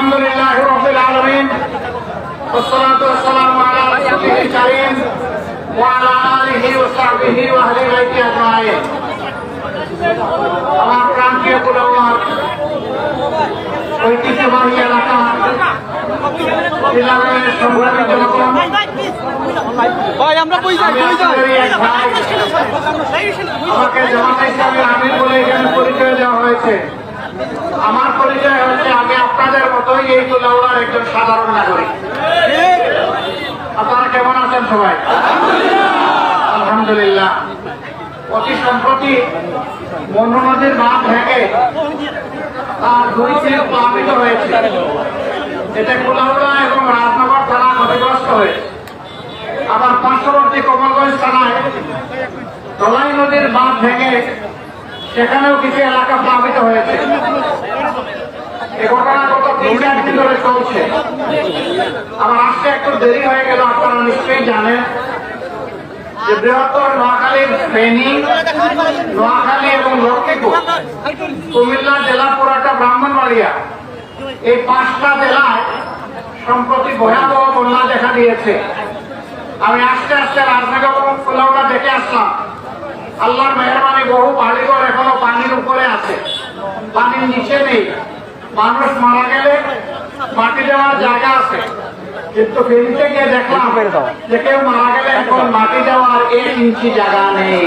الحمد لله رب العالمين والصلاة والسلام على رسوله الكريم وعلى آله وصحبه وأهل بيته أجمعين আমার প্রান্তীয় পুলওয়ার ঐতিহ্যবাহী এলাকা ইলাকার সংগ্রামী জনগণ ভাই আমরা কই যাই কই যাই আমাদেরই এক ভাই আমাকে জামাতা হিসাবে আমি বলে এখানে পরিচয় দেওয়া হয়েছে আমার পরিচয় হচ্ছে আমি আপনাদের মতোই এই তুলাউড়ার একজন সাধারণ নাগরিক। আপনারা কেমন আছেন সবাই? আলহামদুলিল্লাহ। অতি সম্প্রতি মনু নদীর বাঁধ ভেঙে তার দুই তীর প্লাবিত হয়েছে। এতে কুলাউলা এবং রাজনগর থানা ক্ষতিগ্রস্ত হয়েছে। আবার পার্শ্ববর্তী কমলগঞ্জ থানায় দলাই নদীর বাঁধ ভেঙে সেখানেও কিছু এলাকা প্লাবিত হয়েছে। এ ঘটনা গত দিন ধরে চলছে। আমার আসতে একটু দেরি হয়ে গেল, আপনারা নিশ্চয়ই জানেন যে বৃহত্তর নোয়াখালীর ফেনী, নোয়াখালী এবং লক্ষ্মীপুর, কুমিল্লা জেলা পুরাটা ব্রাহ্মণবাড়িয়া। এই পাঁচটা জেলায় সম্প্রতি ভয়াবহ বন্যা দেখা দিয়েছে। আমি আস্তে আস্তে রাজনগর এবং দেখে আসলাম। আল্লাহর মেহরবানি বহু বাড়িঘর এখনও পানির উপরে আছে। পানির নিচে নেই। মানুষ মারা গেলে মাটি দেওয়ার জায়গা আছে। কিন্তু ফেরিতে গিয়ে দেখলাম যে কেউ মারা গেলে এখন মাটি দেওয়ার এক ইঞ্চি জায়গা নেই।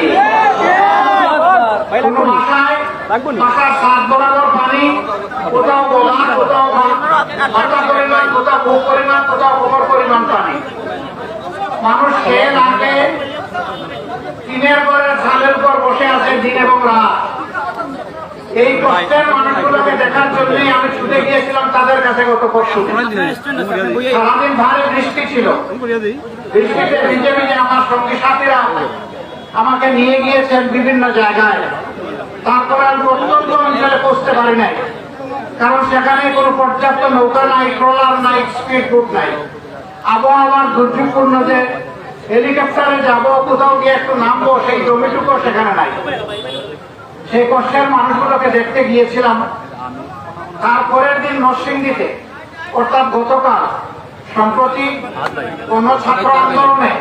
মানুষ খেয়ে না খেয়ে টিনের পর বসে আছে দিন এবং রাত। এই কষ্টের মানুষগুলোকে দেখার জন্যই আমি ছুটে গিয়েছিলাম তাদের কাছে গত সারাদিন বৃষ্টি ছিল। বৃষ্টিতে ভিজে ভিজে আমার সঙ্গী সাথীরা আমাকে নিয়ে গিয়েছেন বিভিন্ন জায়গায়। তারপরে আমি অত্যন্ত অঞ্চলে পৌঁছতে পারি নাই। কারণ সেখানে কোনো পর্যাপ্ত নৌকা নাই, ট্রলার নাই স্পিড বুট নাই। আবহাওয়ার দুর্যোগপূর্ণ যে হেলিকপ্টারে যাব, কোথাও গিয়ে একটু নামবো, সেই জমিটুকু সেখানে নাই। সেই কষ্টের মানুষগুলোকে দেখতে গিয়েছিলাম। তারপরের দিন নরসিংদীতে, অর্থাৎ গতকাল, সম্প্রতি কোন ছাত্র আন্দোলনে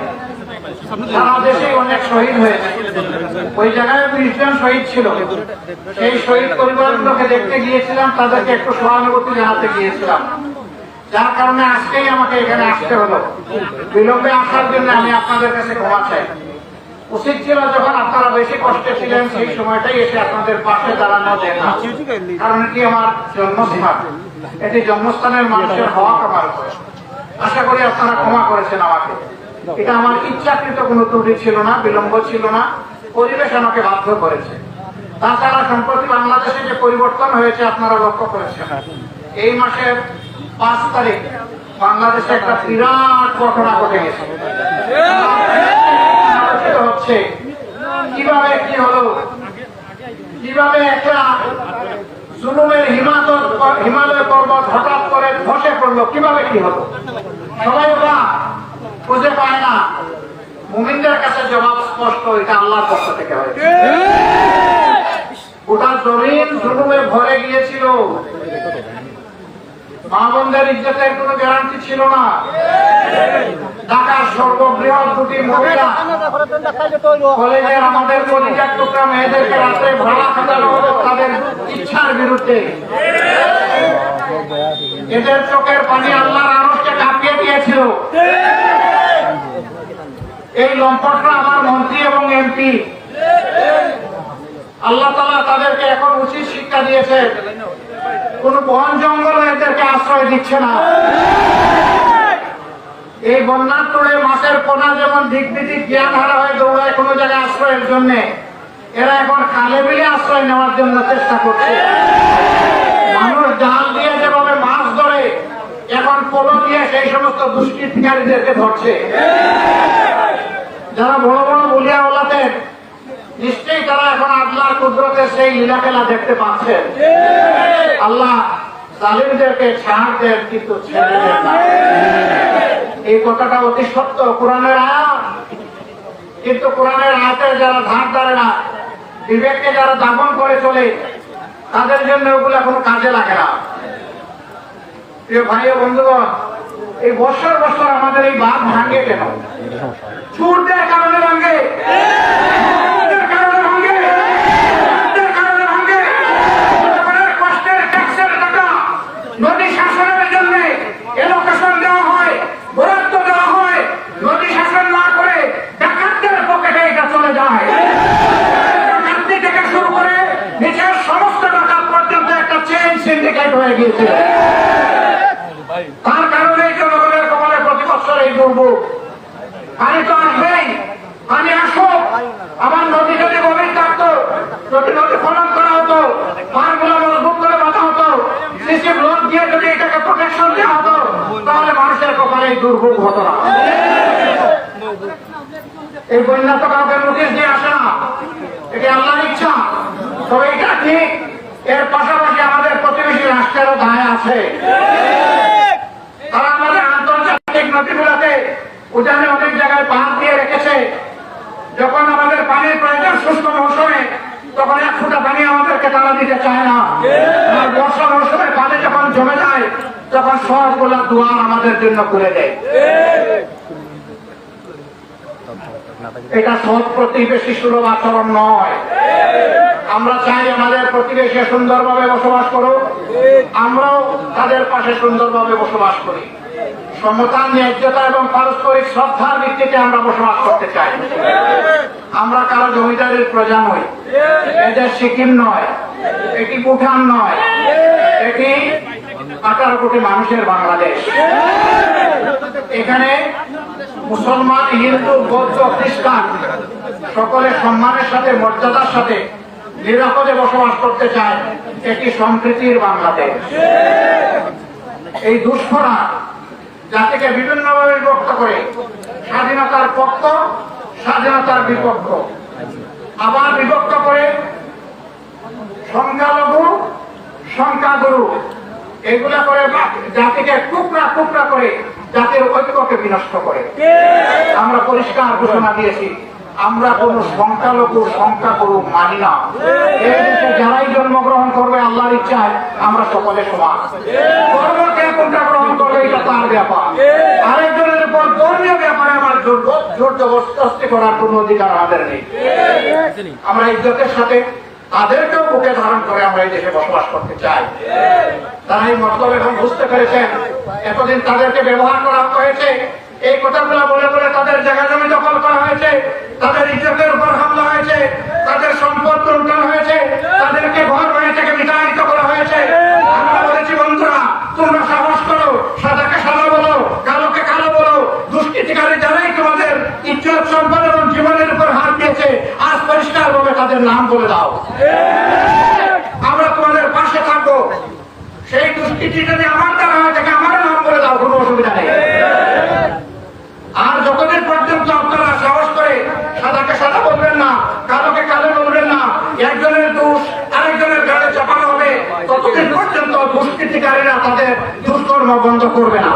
সারা দেশে অনেক শহীদ হয়েছে। ওই জায়গায় বিশ জন শহীদ ছিল। সেই শহীদ পরিবারগুলোকে দেখতে গিয়েছিলাম, তাদেরকে একটু সহানুভূতি জানাতে গিয়েছিলাম। যার কারণে আজকেই আমাকে এখানে আসতে হলো। বিলম্বে আসার জন্য আমি আপনাদের কাছে ক্ষমা চাই। উচিত ছিল যখন আপনারা বেশি কষ্টে ছিলেন, সেই সময়টাই এসে আপনাদের পাশে দাঁড়ানো দেখা কারণ এটি আমার জন্মস্থান। এটি জন্মস্থানের মানুষের হওয়া করে আশা করি আপনারা ক্ষমা করেছেন আমাকে। এটা আমার ইচ্ছাকৃত কোনো ত্রুটি ছিল না, বিলম্ব ছিল না। পরিবেশ আমাকে বাধ্য করেছে। তাছাড়া সম্প্রতি বাংলাদেশে যে পরিবর্তন হয়েছে, আপনারা লক্ষ্য করেছেন। এই মাসের পাঁচ তারিখ বাংলাদেশে একটা বিরাট ঘটনা ঘটে গেছে। হচ্ছে। কীভাবে কি হলো? কীভাবে একটা জুলুমের হিমালয় হিমালয় পর্বত হঠাৎ করে ধসে পড়ল? কীভাবে কি হলো? সবাই ওরা খুঁজে পায় না। মুমিনদের কাছে জবাব স্পষ্ট, এটা আল্লাহর পক্ষ থেকে হয়েছে। গোটা জমিন জুলুমে ভরে গিয়েছিল। মা বোনদের ইজ্জতের কোনো গ্যারান্টি ছিল না। ঢাকার সর্ববৃহৎ দুটি মহিলা কলেজের আমাদের কলিজার টুকরা মেয়েদেরকে রাত্রে ভাড়া খাটানো তাদের ইচ্ছার বিরুদ্ধে। এদের চোখের পানি আল্লাহর আরসকে কাঁপিয়ে দিয়েছিল। এই লম্পটরা আমার মন্ত্রী এবং এমপি। আল্লাহ তালা তাদেরকে এখন উচিত শিক্ষা দিয়েছে কোন বন জঙ্গল এদেরকে আশ্রয় দিচ্ছে না। এই বন্যার তোড়ে মাছের পোনা যেমন দিক বিদিক জ্ঞান হারা হয়ে দৌড়ায় কোনো জায়গায় আশ্রয়ের জন্য, এরা এখন খালে বিলে আশ্রয় নেওয়ার জন্য চেষ্টা করছে। মানুষ জাল দিয়ে যেভাবে মাছ ধরে, এখন পোলো দিয়ে সেই সমস্ত দুষ্কৃতিকারীদেরকে ধরছে। যারা বড় বড় বলিয়া ওলাদের নিশ্চয়ই তারা এখন আল্লাহর কুদরতের সেই লীলা খেলা দেখতে পাচ্ছেন। আল্লাহ জালিমদেরকে ছাড় দেন কিন্তু ছেড়ে দেন না। এই কথাটা অতি সত্য কোরআনের আয়াত। কিন্তু কোরআনের আয়াতের যারা ধার ধারে না বিবেককে যারা দাপন করে চলে তাদের জন্য ওগুলো কোনো কাজে লাগে না। প্রিয় ভাই ও বন্ধুগণ এই বছর বছর আমাদের এই বাদ ভাঙে কেন? চুরদের কারণে ভাঙে চুরদের কারণে ভাঙে চুরদের কারণে ভাঙে জনগণের কষ্টের ট্যাক্সের টাকা নদী শাসনের জন্য এলোকেশন দেওয়া হয় বরাদ্দ দেওয়া হয় নদী শাসন না করে ডাকাতদের পকেটে এটা চলে যায় ডাকাতি থেকে শুরু করে নিচের সমস্ত ডাকাত পর্যন্ত একটা চেইন সিন্ডিকেট হয়ে গিয়েছে তার কারণে জনগণের কপালে প্রতি বছর এই দুর্ভোগ পানি তো আসবেই পানি আসুক আমার নদী যদি গভীর থাকতো, যদি নদী খনন করা হতো পাহাড়গুলো মজবুত করে বাঁধা হতো সিসি ব্লক দিয়ে যদি এটাকে প্রোটেকশন দেওয়া হতো, তাহলে মানুষের কপালে দুর্ভোগ হতো না। এই বন্যা তো কাউকে নোটিশ দিয়ে আসে না। এটি আল্লাহর ইচ্ছা। তবে এটা ঠিক। এর পাশাপাশি আমাদের প্রতিবেশী রাষ্ট্রেরও দায় আছে। তারা আমাদের আন্তর্জাতিক নদীগুলোতে উজানে অনেক জায়গায় পাহাড় দিয়ে রেখেছে। যখন আমাদের পানির প্রয়োজন শুষ্ক মৌসুমে, তখন এক ফুটা পানি আমাদেরকে তারা দিতে চায় না। আর বর্ষা মৌসুমে পানি যখন জমে যায়, তখন সবগুলা দুয়ার আমাদের জন্য খুলে দেয়। এটা সৎ প্রতিবেশী সুলভ আচরণ নয়। আমরা চাই আমাদের প্রতিবেশী সুন্দরভাবে বসবাস করুক। আমরাও তাদের পাশে সুন্দরভাবে বসবাস করি। সমতা ন্যায্যতা এবং পারস্পরিক শ্রদ্ধার ভিত্তিতে আমরা বসবাস করতে চাই। আমরা কারও জমিদারের প্রজা নই। এদের সিকিম নয়, এটি ভুটান নয়, এটি আঠারো কোটি মানুষের বাংলাদেশ। এখানে মুসলমান, হিন্দু, বৌদ্ধ, খ্রিস্টান সকলে সম্মানের সাথে, মর্যাদার সাথে নিরাপদে বসবাস করতে চায়, এটি সম্প্রীতির বাংলাদেশ। এই দুষ্করা জাতিকে বিভিন্নভাবে বিভক্ত করে, স্বাধীনতার পক্ষ, স্বাধীনতার বিপক্ষ। আবার বিভক্ত করে সংখ্যালঘু, সংখ্যাগুরু। এগুলা করে জাতিকে টুকরা টুকরা করে জাতির ঐক্যকে বিনষ্ট করে। আমরা পরিষ্কার ঘোষণা দিয়েছি। আমরা কোন সংখ্যালঘু সংখ্যাগুরু মানি না। এই দেশে যারাই জন্মগ্রহণ করবে আল্লাহর ইচ্ছায় আমরা সকলে সমান। কোনটা গ্রহণ করবে এটা তার ব্যাপার। আরেকজনের উপর ধর্মীয় ব্যাপারে আমার জোর জোর জবরদস্তি করার কোন অধিকার আমাদের নেই। আমরা ইজ্জতের সাথে তাদেরকেও বুকে ধারণ করে আমরা এই দেশে বসবাস করতে চাই। তারা এই মতলব এখন বুঝতে পেরেছেন। এতদিন তাদেরকে ব্যবহার করা হয়েছে। এই কথাগুলো বলে বলে তাদের জায়গা জমি দখল করা তাদের ইজ্জতের উপর হামলা হয়েছে তাদের সম্পদ লুণ্ঠন হয়েছে তাদেরকে ঘর বাড়ি থেকে বিতাড়িত করা হয়েছে। আমরা বলেছি বন্ধুরা তোমরা সাহস করো সাদাকে সাদা বলো কালোকে কালো বলো। দুষ্কৃতিকারী যারাই তোমাদের ইজ্জত সম্পদ এবং জীবনের উপর হাত দিয়েছে আজ পরিষ্কার ভাবে তাদের নাম বলে দাও। আমরা তোমাদের পাশে থাকব। সেই দুষ্কৃতি যদি আমার দ্বারা হয় তাকে আমার নাম বলে দাও কোনো অসুবিধা নেই আর যতদিন পর্যন্ত আপনারা সাহস করে সাদাকে সাদা বলবেন না কালোকে কালো বলবেন না একজনের দোষ আরেকজনের গাড়ি চাপানো হবে ততদিন পর্যন্ত দুষ্কৃতিকারীরা তাদের দুষ্কর্ম বন্ধ করবে না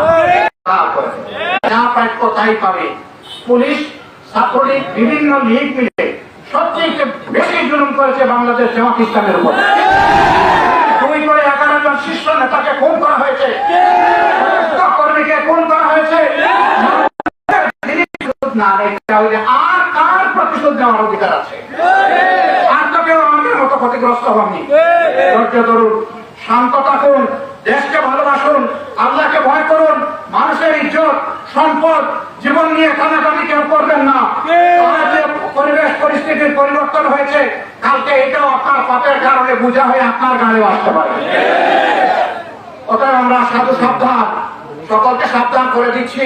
যা প্রাপ্য তাই পাবে পুলিশ ছাত্রলীগ বিভিন্ন লীগ মিলে সবচেয়ে বেশি জুলুম করেছে বাংলাদেশ জামাত ইসলামের উপর দুই করে এগারো জন শীর্ষ নেতাকে খুন করা হয়েছে কর্মীকে খুন করা হয়েছে আর কার প্রতিশোধ নেওয়ার অধিকার আছে আর তো কেউ আমাদের মতো ক্ষতিগ্রস্ত হননি। ধৈর্য ধরুন, শান্ত থাকুন, দেশকে ভালোবাসুন, আল্লাহকে ভয় করুন, মানুষের ইজ্জত, সম্পদ, জীবন নিয়ে কানাকানি কেউ করবেন না। পরিবেশ পরিস্থিতির পরিবর্তন হয়েছে, কালকে এটাও আপনার পাপের কারণে বোঝা হয়ে আপনার গাড়িও আসতে পারে। অতএব আমরা সাধু সাবধান, সকলকে সাবধান করে দিচ্ছি।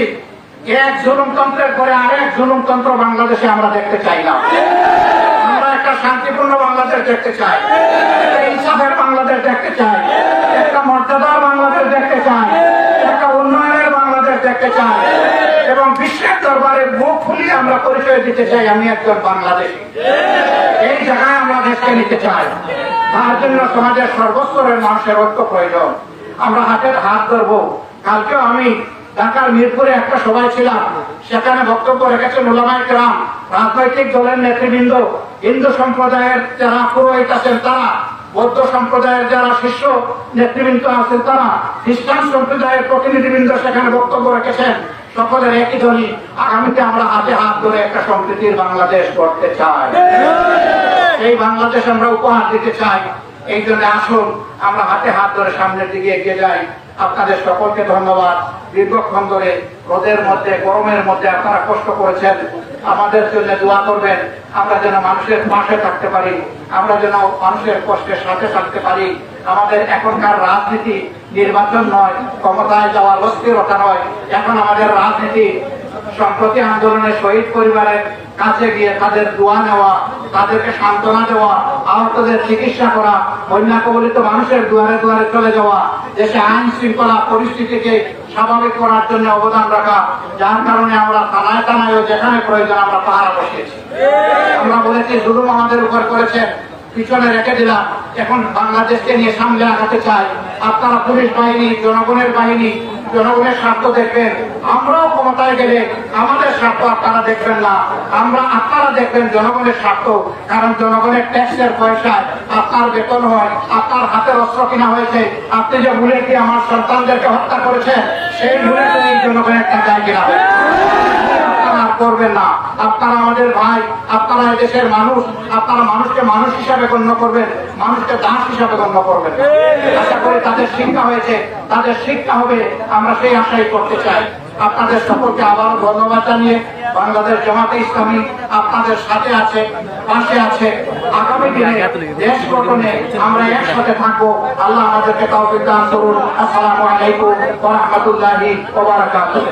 এক জুলুমতন্ত্রের পরে আরেক জুলুমতন্ত্র বাংলাদেশে আমরা দেখতে চাই না। একটা শান্তিপূর্ণ বাংলাদেশ দেখতে চাই। একটা ইনসাফের বাংলাদেশ দেখতে চাই। একটা মর্যাদার বাংলাদেশ দেখতে চাই। একটা উন্নয়নের বাংলাদেশ দেখতে চাই। এবং বিশ্বের দরবারে মুখ ফুলিয়ে আমরা পরিচয় দিতে চাই, আমি একজন বাংলাদেশী। এই জায়গায় আমরা দেশকে নিতে চাই। তার জন্য সমাজের সর্বস্তরের মানুষের ঐক্য প্রয়োজন। আমরা হাতের হাত ধরবো। কালকেও আমি ঢাকার মিরপুরে একটা সভায় ছিলাম। সেখানে বক্তব্য রেখেছেন ওলামায় গ্রাম রাজনৈতিক দলের নেতৃবৃন্দ, হিন্দু সম্প্রদায়ের যারা পুরোহিত আছেন তারা, বৌদ্ধ সম্প্রদায়ের যারা শিষ্য নেতৃবৃন্দ আছেন তারা, খ্রিস্টান সম্প্রদায়ের প্রতিনিধিবৃন্দ সেখানে বক্তব্য রেখেছেন। সকলের একই ধ্বনি, আগামীতে আমরা হাতে হাত ধরে একটা সম্প্রীতির বাংলাদেশ করতে চাই। এই বাংলাদেশ আমরা উপহার দিতে চাই। এই জন্য আসুন, আমরা হাতে হাত ধরে সামনের দিকে এগিয়ে যাই। আপনাদের সকলকে ধন্যবাদ। দীর্ঘক্ষণ ধরে রোদের মধ্যে, গরমের মধ্যে আপনারা কষ্ট করেছেন। আমাদের জন্য দোয়া করবেন, আমরা যেন মানুষের পাশে থাকতে পারি, আমরা যেন মানুষের কষ্টের সাথে থাকতে পারি। আমাদের এখনকার রাজনীতি নির্বাচন নয়, ক্ষমতায় যাওয়ার অস্থিরতা নয়। এখন আমাদের রাজনীতি সম্প্রতি আন্দোলনে শহীদ পরিবারের কাছে গিয়ে তাদের দোয়া নেওয়া তাদেরকে সান্ত্বনা দেওয়া, আহতদের চিকিৎসা করা, বন্যা কবলিত মানুষের দুয়ারে দুয়ারে চলে যাওয়া, দেশে আইন শৃঙ্খলা পরিস্থিতিকে স্বাভাবিক করার জন্য অবদান রাখা, যার কারণে আমরা থানায় থানায় যেখানে প্রয়োজন আমরা পাহারা বসিয়েছি। আমরা বলেছি জুলুম আমাদের উপর করেছেন, পিছনে রেখে দিলাম। এখন বাংলাদেশকে নিয়ে সামনে আগাতে চাই। আপনারা পুলিশ বাহিনী, জনগণের বাহিনী জনগণের স্বার্থ দেখবেন। আমরাও ক্ষমতায় গেলে আমাদের স্বার্থ আপনারা দেখবেন না। আমরা আপনারা দেখবেন জনগণের স্বার্থ। কারণ জনগণের ট্যাক্সের পয়সায় আপনার বেতন হয়, আপনার হাতের অস্ত্র কিনা হয়েছে, আপনি যে ভুলে কি আমার সন্তানদেরকে হত্যা করেছেন, সেই ভুলে জনগণের টাকায় কিনা হয়েছে আপনারা করবেন না। আপনারা আমাদের ভাই, আপনারা দেশের মানুষ, আপনারা মানুষকে মানুষ হিসাবে গণ্য করবেন, মানুষকে দাস হিসাবে গণ্য করবেন। আশা করি তাদের শিক্ষা হয়েছে, তাদের শিক্ষা হবে, আমরা সেই আশাই করতে চাই। আপনাদের সকলকে আবার ধন্যবাদ জানিয়ে বাংলাদেশ জামাতে ইসলামী আপনাদের সাথে আছে, পাশে আছে। আগামী দিনে দেশ গঠনে আমরা একসাথে থাকব। আল্লাহ আমাদেরকে তৌফিক দান করুন। আসসালামু আলাইকুম ওয়া রাহমাতুল্লাহি ওয়া বারাকাতুহু।